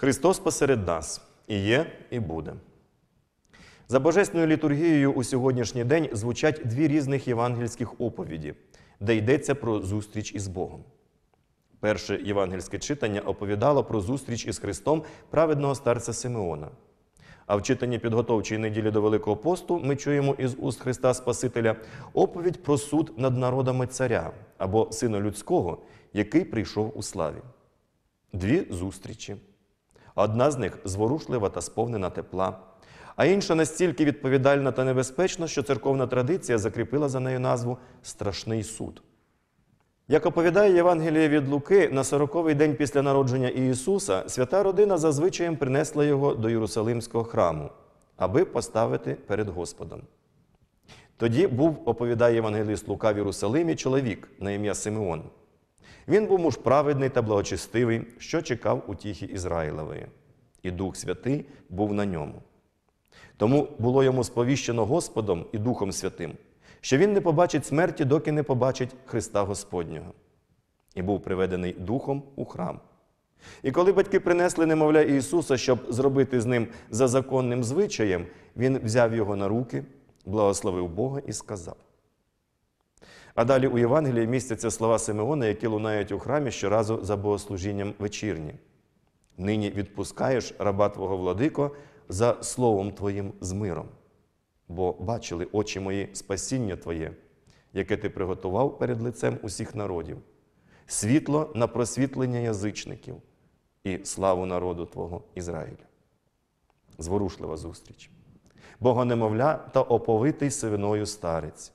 Христос посеред нас і є, і буде. За божественною літургією у сьогоднішній день звучать дві різних євангельських оповіді, де йдеться про зустріч із Богом. Перше євангельське читання оповідало про зустріч із Христом праведного старця Симеона. А в читанні підготовчої неділі до Великого посту ми чуємо із уст Христа Спасителя оповідь про суд над народами царя або сина людського, який прийшов у славі. Дві зустрічі. Одна з них зворушлива та сповнена тепла, а інша настільки відповідальна та небезпечна, що церковна традиція закріпила за нею назву Страшний суд. Як оповідає Євангеліє від Луки, на сороковий день після народження Ісуса свята родина зазвичаєм принесла його до Єрусалимського храму, аби поставити перед Господом. Тоді був, оповідає Євангеліст Лука в Єрусалимі, чоловік на ім'я Симеон. Він був муж праведний та благочестивий, що чекав утіхи Ізраїлевої, і Дух Святий був на ньому. Тому було йому сповіщено Господом і Духом Святим, що він не побачить смерті, доки не побачить Христа Господнього. І був приведений Духом у храм. І коли батьки принесли немовля Ісуса, щоб зробити з ним за законним звичаєм, він взяв його на руки, благословив Бога і сказав. А далі у Євангелії містяться слова Симеона, які лунають у храмі щоразу за богослужінням вечірні. Нині відпускаєш раба Твого владико за словом Твоїм з миром, бо бачили очі мої спасіння Твоє, яке ти приготував перед лицем усіх народів, світло на просвітлення язичників і славу народу Твого Ізраїля. Зворушлива зустріч. Богонемовля та оповитий сивиною старець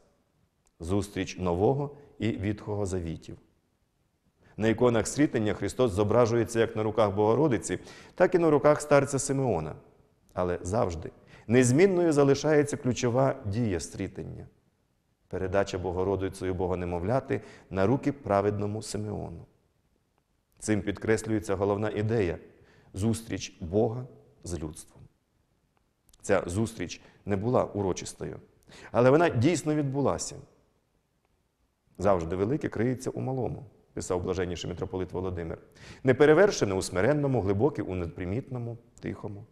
зустріч нового і відхого завітів. На іконах світення Христос зображується як на руках Богородиці, так і на руках старця Симеона. Але завжди незмінною залишається ключова дія стрітення передача Богородицею Богонемовляти на руки праведному Симеону. Цим підкреслюється головна ідея зустріч Бога з людством. Ця зустріч не була урочистою, але вона дійсно відбулася. Завжди велике криється у малому, писав блаженніший митрополит Володимир. Неперевершене у смиренному, глибоке у непримітному, тихому.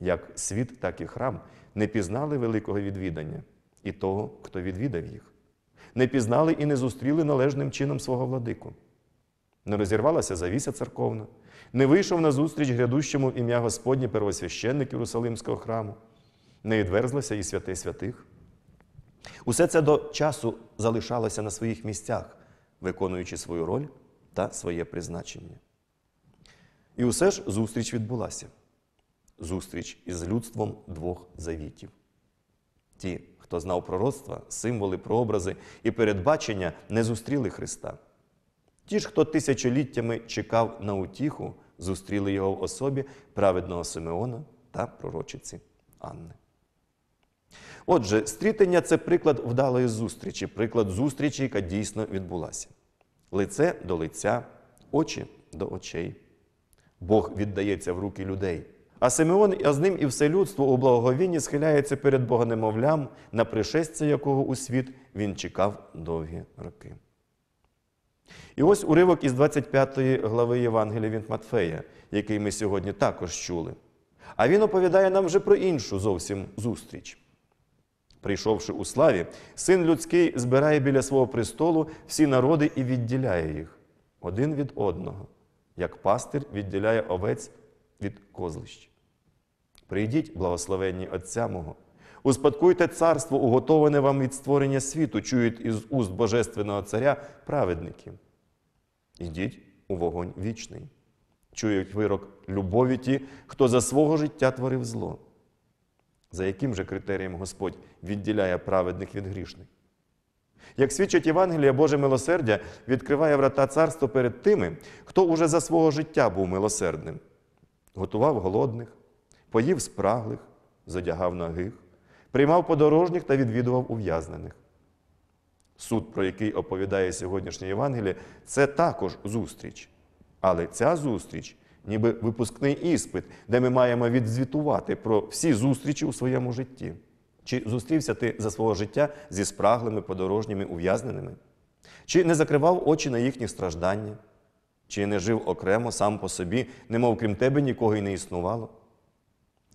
Як світ, так і храм не пізнали великого відвідання і того, хто відвідав їх. Не пізнали і не зустріли належним чином свого владику. Не розірвалася завіся церковна, не вийшов на зустріч грядущому в ім'я Господнє первосвященник Єрусалимського храму, не відверзлося і святе святих. Усе це до часу залишалося на своїх місцях, виконуючи свою роль та своє призначення. І усе ж зустріч відбулася. Зустріч із людством двох завітів. Ті, хто знав пророцтва, символи, прообрази і передбачення, не зустріли Христа. Ті ж, хто тисячоліттями чекав на утіху, зустріли його в особі праведного Симеона та пророчиці Анни. Отже, стрітення це приклад вдалої зустрічі, приклад зустрічі, яка дійсно відбулася. Лице до лиця, очі до очей. Бог віддається в руки людей. А Симеон, а з ним і все людство у благоговінні схиляється перед Богонемовлям, на пришестя якого у світ він чекав довгі роки. І ось уривок із 25 глави Євангелія від Матфея, який ми сьогодні також чули. А він оповідає нам вже про іншу зовсім зустріч. Прийшовши у славі, син людський збирає біля свого престолу всі народи і відділяє їх один від одного, як пастир відділяє овець від козлищ. Прийдіть, благословенні Отця мого, успадкуйте царство, уготоване вам від створення світу, чують із уст Божественного Царя праведників. Ідіть у вогонь вічний. Чують вирок любові ті, хто за свого життя творив зло. За яким же критерієм Господь відділяє праведних від грішних? Як свідчить Євангелія, Боже милосердя відкриває врата царства перед тими, хто уже за свого життя був милосердним, готував голодних, поїв спраглих, задягав нагих, приймав подорожніх та відвідував ув'язнених. Суд, про який оповідає сьогоднішнє Євангеліє, це також зустріч. Але ця зустріч ніби випускний іспит, де ми маємо відзвітувати про всі зустрічі у своєму житті. Чи зустрівся ти за свого життя зі спраглими подорожніми ув'язненими? Чи не закривав очі на їхні страждання? Чи не жив окремо сам по собі, немов крім тебе нікого й не існувало?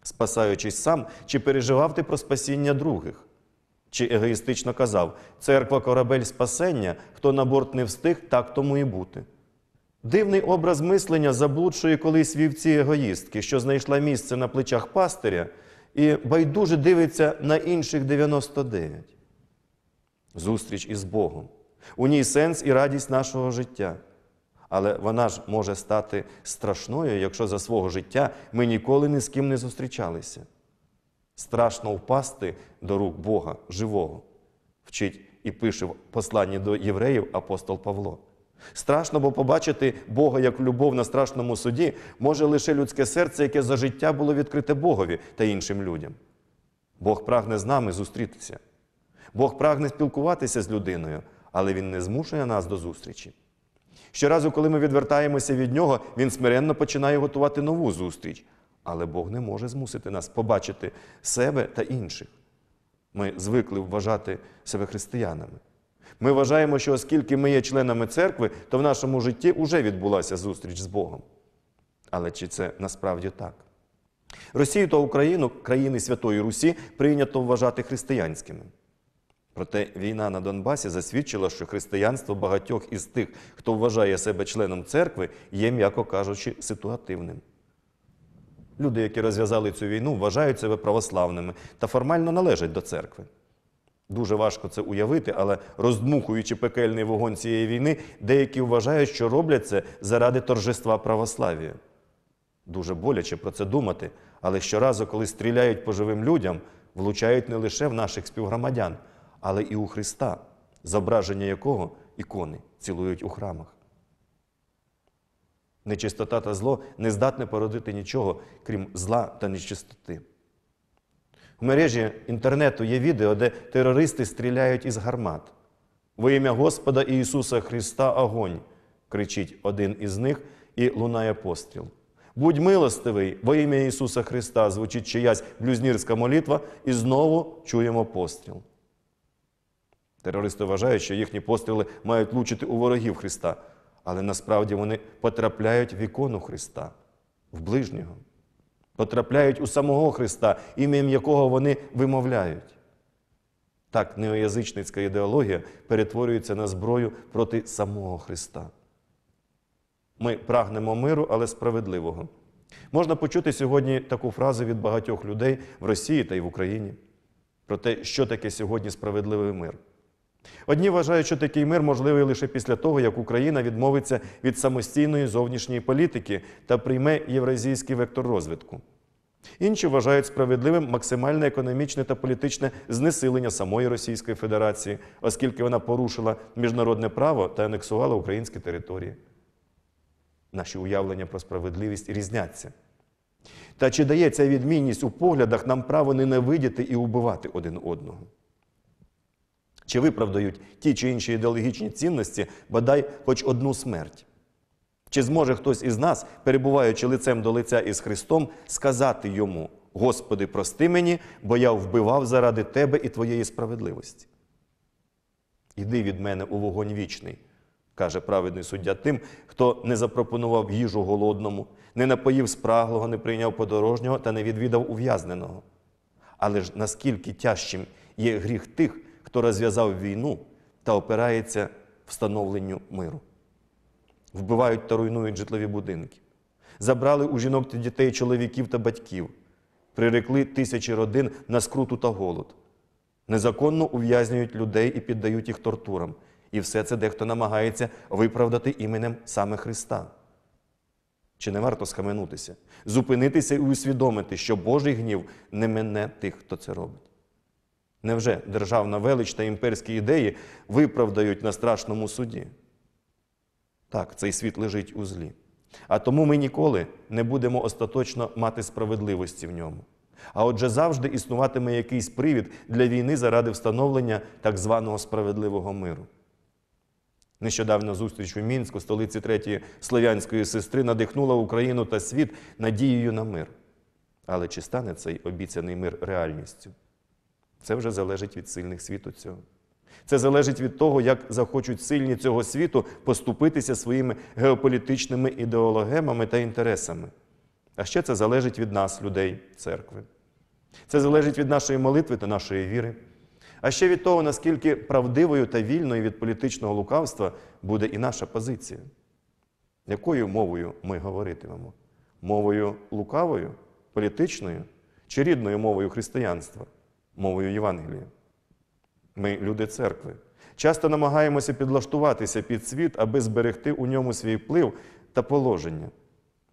Спасаючись сам, чи переживав ти про спасіння других? Чи егоїстично казав, церква корабель спасення, хто на борт не встиг, так тому і бути. Дивний образ мислення заблудшої колись вівці егоїстки, що знайшла місце на плечах пастиря і байдуже дивиться на інших 99. Зустріч із Богом. У ній сенс і радість нашого життя. Але вона ж може стати страшною, якщо за свого життя ми ніколи ні з ким не зустрічалися. Страшно впасти до рук Бога живого, вчить і пише в посланні до євреїв апостол Павло. Страшно, бо побачити Бога як любов на страшному суді може лише людське серце, яке за життя було відкрите Богові та іншим людям. Бог прагне з нами зустрітися. Бог прагне спілкуватися з людиною, але Він не змушує нас до зустрічі. Щоразу, коли ми відвертаємося від нього, він смиренно починає готувати нову зустріч. Але Бог не може змусити нас побачити себе та інших. Ми звикли вважати себе християнами. Ми вважаємо, що оскільки ми є членами церкви, то в нашому житті вже відбулася зустріч з Богом. Але чи це насправді так? Росію та Україну, країни Святої Русі, прийнято вважати християнськими. Проте війна на Донбасі засвідчила, що християнство багатьох із тих, хто вважає себе членом церкви, є, м'яко кажучи, ситуативним. Люди, які розв'язали цю війну, вважають себе православними та формально належать до церкви. Дуже важко це уявити, але роздмухуючи пекельний вогонь цієї війни, деякі вважають, що роблять це заради торжества православ'я. Дуже боляче про це думати, але щоразу, коли стріляють по живим людям, влучають не лише в наших співгромадян, але і у Христа, зображення якого ікони цілують у храмах. Нечистота та зло не здатне породити нічого, крім зла та нечистоти. В мережі інтернету є відео, де терористи стріляють із гармат. Во ім'я Господа Ісуса Христа огонь, кричить один із них і лунає постріл. Будь милостивий, во ім'я Ісуса Христа звучить чиясь блюзнірська молитва, і знову чуємо постріл. Терористи вважають, що їхні постріли мають лучити у ворогів Христа, але насправді вони потрапляють в ікону Христа, в ближнього. Потрапляють у самого Христа, ім'ям якого вони вимовляють. Так неоязичницька ідеологія перетворюється на зброю проти самого Христа. Ми прагнемо миру, але справедливого. Можна почути сьогодні таку фразу від багатьох людей в Росії та й в Україні про те, що таке сьогодні справедливий мир. Одні вважають, що такий мир можливий лише після того, як Україна відмовиться від самостійної зовнішньої політики та прийме євразійський вектор розвитку. Інші вважають справедливим максимальне економічне та політичне знесилення самої Російської Федерації, оскільки вона порушила міжнародне право та анексувала українські території. Наші уявлення про справедливість різняться. Та чи дає ця відмінність у поглядах нам право ненавидіти і убивати один одного? Чи виправдають ті чи інші ідеологічні цінності бодай хоч одну смерть? Чи зможе хтось із нас, перебуваючи лицем до лиця із Христом, сказати йому: Господи, прости мені, бо я вбивав заради Тебе і Твоєї справедливості? Іди від мене у вогонь вічний, каже праведний суддя тим, хто не запропонував їжу голодному, не напоїв спраглого, не прийняв подорожнього та не відвідав ув'язненого. Але ж наскільки тяжчим є гріх тих, хто розв'язав війну та опирається встановленню миру. Вбивають та руйнують житлові будинки, забрали у жінок та дітей чоловіків та батьків, прирекли тисячі родин на скруту та голод, незаконно ув'язнюють людей і піддають їх тортурам. І все це дехто намагається виправдати іменем саме Христа. Чи не варто схаменутися, зупинитися і усвідомити, що Божий гнів не мене тих, хто це робить? Невже державна велич та імперські ідеї виправдають на страшному суді? Так, цей світ лежить у злі. А тому ми ніколи не будемо остаточно мати справедливості в ньому. А отже, завжди існуватиме якийсь привід для війни заради встановлення так званого справедливого миру. Нещодавна зустріч у Мінську, столиці третьої слов'янської сестри, надихнула Україну та світ надією на мир. Але чи стане цей обіцяний мир реальністю? Це вже залежить від сильних світу цього. Це залежить від того, як захочуть сильні цього світу поступитися своїми геополітичними ідеологемами та інтересами. А ще це залежить від нас, людей церкви. Це залежить від нашої молитви та нашої віри. А ще від того, наскільки правдивою та вільною від політичного лукавства буде і наша позиція. Якою мовою ми говоритимемо? Мовою лукавою, політичною чи рідною мовою християнства, мовою Євангелія? Ми люди церкви. Часто намагаємося підлаштуватися під світ, аби зберегти у ньому свій вплив та положення.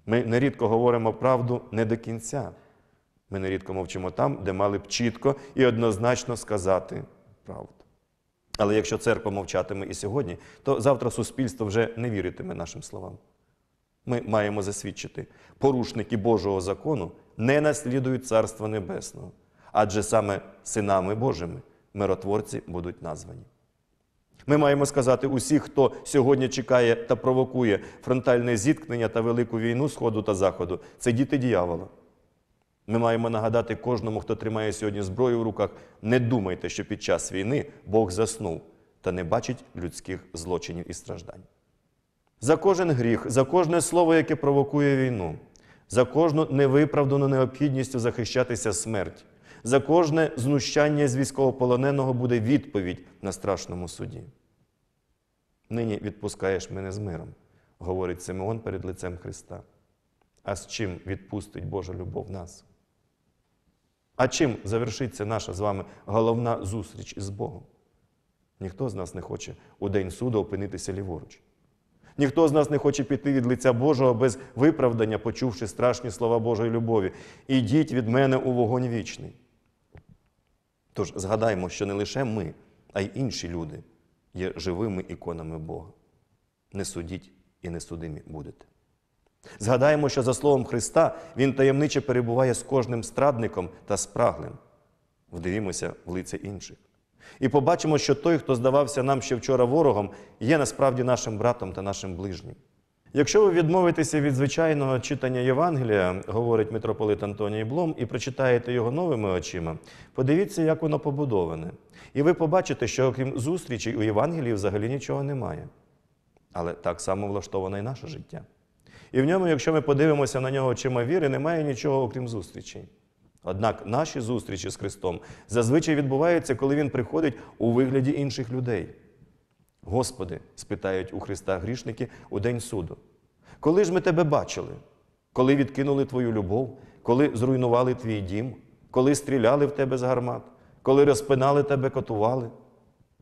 Ми нерідко говоримо правду не до кінця. Ми нерідко мовчимо там, де мали б чітко і однозначно сказати правду. Але якщо церква мовчатиме і сьогодні, то завтра суспільство вже не віритиме нашим словам. Ми маємо засвідчити, порушники Божого закону не наслідують Царства Небесного, адже саме синами Божими миротворці будуть названі. Ми маємо сказати усіх, хто сьогодні чекає та провокує фронтальне зіткнення та велику війну Сходу та Заходу, це діти дьявола. Ми маємо нагадати кожному, хто тримає сьогодні зброю в руках, не думайте, що під час війни Бог заснув та не бачить людських злочинів і страждань. За кожен гріх, за кожне слово, яке провокує війну, за кожну невиправдану необхідністю захищатися смерть, за кожне знущання з військовополоненого буде відповідь на страшному суді. Нині відпускаєш мене з миром, говорить Симеон перед лицем Христа. А з чим відпустить Божа любов нас? А чим завершиться наша з вами головна зустріч із Богом? Ніхто з нас не хоче у день суду опинитися ліворуч. Ніхто з нас не хоче піти від лиця Божого без виправдання, почувши страшні слова Божої любові. Ідіть від мене у вогонь вічний. Тож згадаймо, що не лише ми, а й інші люди є живими іконами Бога. Не судіть і не судимі будете. Згадаємо, що за словом Христа Він таємниче перебуває з кожним страдником та спраглим. Вдивімося в лице інших. І побачимо, що той, хто здавався нам ще вчора ворогом, є насправді нашим братом та нашим ближнім. Якщо ви відмовитеся від звичайного читання Євангелія, говорить митрополит Антоній Блом, і прочитаєте його новими очима, подивіться, як воно побудоване. І ви побачите, що окрім зустрічей у Євангелії взагалі нічого немає. Але так само влаштоване і наше життя. І в ньому, якщо ми подивимося на нього очима віри, немає нічого окрім зустрічей. Однак наші зустрічі з Христом зазвичай відбуваються, коли Він приходить у вигляді інших людей. Господи, спитають у Христа грішники у день суду. Коли ж ми тебе бачили? Коли відкинули Твою любов, коли зруйнували твій дім, коли стріляли в тебе з гармат, коли розпинали тебе, котували?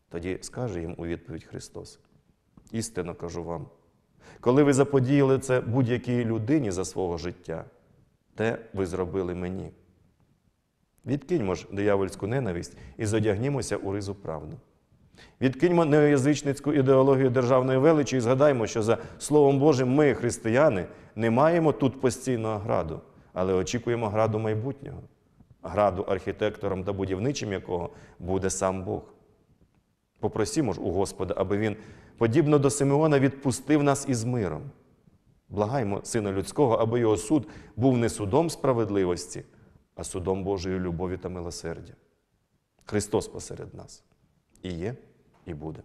Тоді скаже їм у відповідь Христос: істинно кажу вам, коли ви заподіяли це будь-якій людині за свого життя, те ви зробили мені. Відкиньмо ж диявольську ненависть і зодягнімося у ризу правду. Відкиньмо неоязичницьку ідеологію державної величі і згадаймо, що за Словом Божим ми, християни, не маємо тут постійного граду, але очікуємо граду майбутнього, граду архітектором та будівничим якого буде сам Бог. Попросімо ж у Господа, аби Він, подібно до Симеона, відпустив нас із миром. Благаймо Сина Людського, аби його суд був не судом справедливості, а судом Божої любові та милосердя. Христос посеред нас і є, і буде.